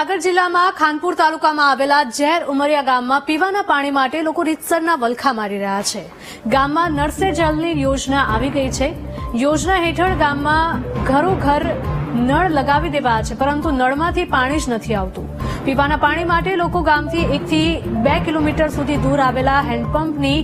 સાગર જિલ્લામાં ખાનપુર તાલુકામાં આવેલા ઝેર ઉમરિયા ગામમાં પીવાના પાણી માટે લોકો રીતસરના વલખા મારી રહ્યા છે. ગામમાં નળસે જલની યોજના આવી ગઈ છે. યોજના હેઠળ ગામમાં ઘરો ઘર નળ લગાવી દેવાયા છે, પરંતુ નળમાંથી પાણી જ નથી આવતું. પીવાના પાણી માટે લોકો ગામથી એકથી બે કિલોમીટર સુધી દૂર આવેલા હેન્ડપંપની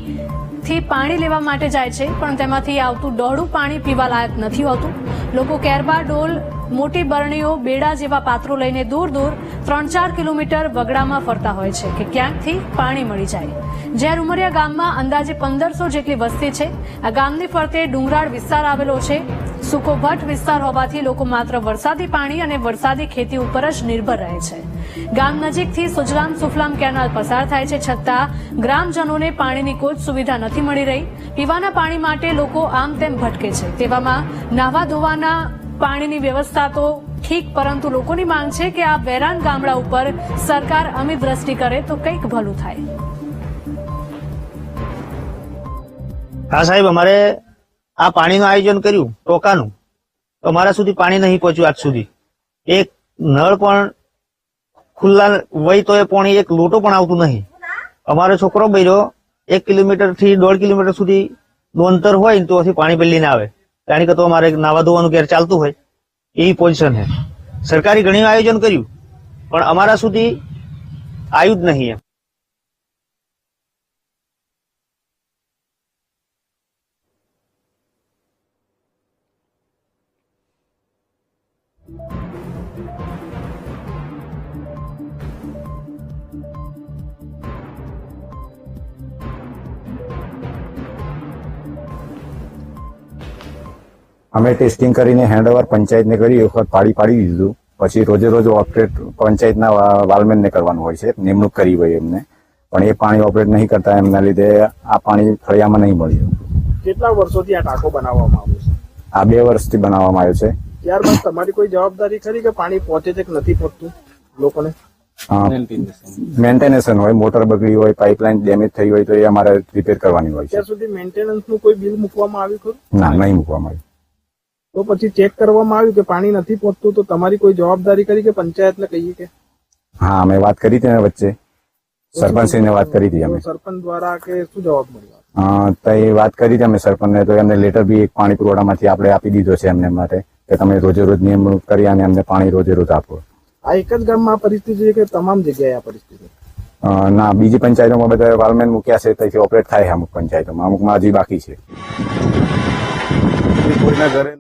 થી પાણી લેવા માટે જાય છે, પણ તેમાંથી આવતું ડોળું પાણી પીવા લાયક નથી હોતું. લોકો કેરબા ડોલ મોટી બરણીઓ બેડા જેવા પાત્રો લઈને દૂર દૂર ત્રણ ચાર કિલોમીટર વગડામાં ફરતા હોય છે કે ક્યાંકથી પાણી મળી જાય. જ્યારે ઉમરિયા ગામમાં અંદાજે પંદરસો જેટલી વસ્તી છે, આ ગામની ફરતે ડુંગરાળ વિસ્તાર આવેલો છે. સૂકો ભટ્ટ વિસ્તાર હોવાથી લોકો માત્ર વરસાદી પાણી અને વરસાદી ખેતી ઉપર જ નિર્ભર રહે છે. ગામ નજીકથી સુજલામ સુફલામ કેનાલ પસાર થાય છે છતાં ગ્રામજનોને પાણીની કોઈ સુવિધા નથી મળી રહી. પીવાના પાણી માટે લોકો આમ તેમ ભટકે છે. તેવામાં નાહવા ધોવાના પાણીની વ્યવસ્થા તો ઠીક, પરંતુ લોકોની માંગ છે કે આ વેરાન ગામડા ઉપર સરકાર અમી દ્રષ્ટિ કરે તો કંઈક ભલું થાય. હા સાહેબ, અમારે આ પાણીનું આયોજન કર્યું, ટોકાનું. તો અમારા સુધી પાણી નહીં પહોંચ્યું આજ સુધી. એક નળ પણ ખુલ્લા વય તો એ પાણી એક લોટો પણ આવતું નહીં. અમારો છોકરો બૈરો એક કિલોમીટરથી દોઢ કિલોમીટર સુધી નું અંતર હોય તો પાણી પેલીને આવે. કારણ કે તો અમારે નાવા ધોવાનું ઘેર ચાલતું હોય એવી પોઝિશન છે. સરકારી ઘણી આયોજન કર્યું, પણ અમારા સુધી આવ્યું જ નહીં એમ. અમે ટેસ્ટિંગ કરીને હેન્ડઓવર પંચાયતને કરી એક વખત પાડી પાડી દીધું. પછી રોજે રોજ ઓપરેટ પંચાયતના વાલમેનને કરવાનું હોય છે. નિમણૂક કરી હોય એમને. પણ એ પાણી ઓપરેટ નહીં કરતા એમના લીધે આ પાણી ફળિયામાં નહીં મળ્યું. કેટલા વર્ષોથી આ ટાંકો બનાવવામાં આવ્યો છે? આ બે વર્ષથી બનાવવામાં આવ્યો છે. ત્યારબાદ તમારી કોઈ જવાબદારી ખરી કે પાણી પહોંચે છે કે નથી પહોંચતું લોકોને? મેન્ટેનેશન હોય મોટર બગડી હોય પાઇપલાઇન ડેમેજ થઈ હોય તો એ અમારે રિપેર કરવાની હોય છે. અત્યાર સુધી મેન્ટેનન્સનું કોઈ બિલ મૂકવામાં આવ્યું ખરું? ના નહીં મૂકવામાં આવ્યું. તો પછી ચેક કરવામાં આવ્યું કે પાણી નથી પહોંચતું તો તમારી કોઈ જવાબદારી કરી કે પંચાયતને કહીએ કે? હા અમે વાત કરી હતી ને વચ્ચે. સરપંચશ્રીને વાત કરી હતી અમે. સરપંચ દ્વારા કે શું જવાબ મળ્યો? તો એ વાત કરી હતી અમે સરપંચને તો એમને લેટર બી એક પાણી પુરવઠામાંથી આપણે આપી દીધો છે એમને માટે કે તમે રોજે રોજ નિયમણૂક કરી અને એમને પાણી રોજે રોજ આપો. આ એક જ ગામમાં પરિસ્થિતિ છે કે તમામ જગ્યાએ આ પરિસ્થિતિ ના બીજી પંચાયતોમાં બધા વાલમેન મૂક્યા છે ત્યાંથી ઓપરેટ થાય અમુક પંચાયતોમાં. અમુકમાં હજી બાકી છે. કોઈના ઘરે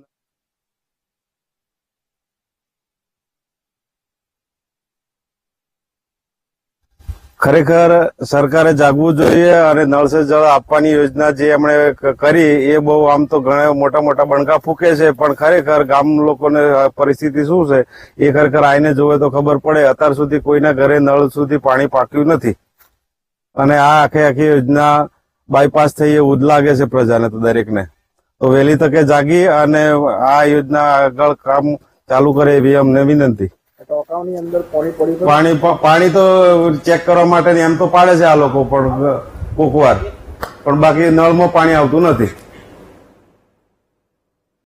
ખરેખર સરકારે જાગવું જોઈએ અને નળ સે જળ આપવાની યોજના જે એમણે કરી, એ બહુ આમ તો ઘણા મોટા મોટા બણકા ફૂકે છે, પણ ખરેખર ગામ લોકોને પરિસ્થિતિ શું છે? એ ખરેખર આઈને જોવે તો ખબર પડે. અત્યાર સુધી કોઈના ઘરે નળ સુધી પાણી પાક્યું નથી. અને આ આખી આખી યોજના બાયપાસ થઈ એવું જ લાગે છે પ્રજાને તો દરેકને. તો વહેલી તકે જાગી અને આ યોજના આગળ કામ ચાલુ કરે એવી અમને વિનંતી. ટોકાઓની અંદર પાણી પડ્યું? પાણી પાણી તો ચેક કરવા માટે એમ તો પાડે છે આ લોકો પણ કોકવાર પણ બાકી નળમાં પાણી આવતું નથી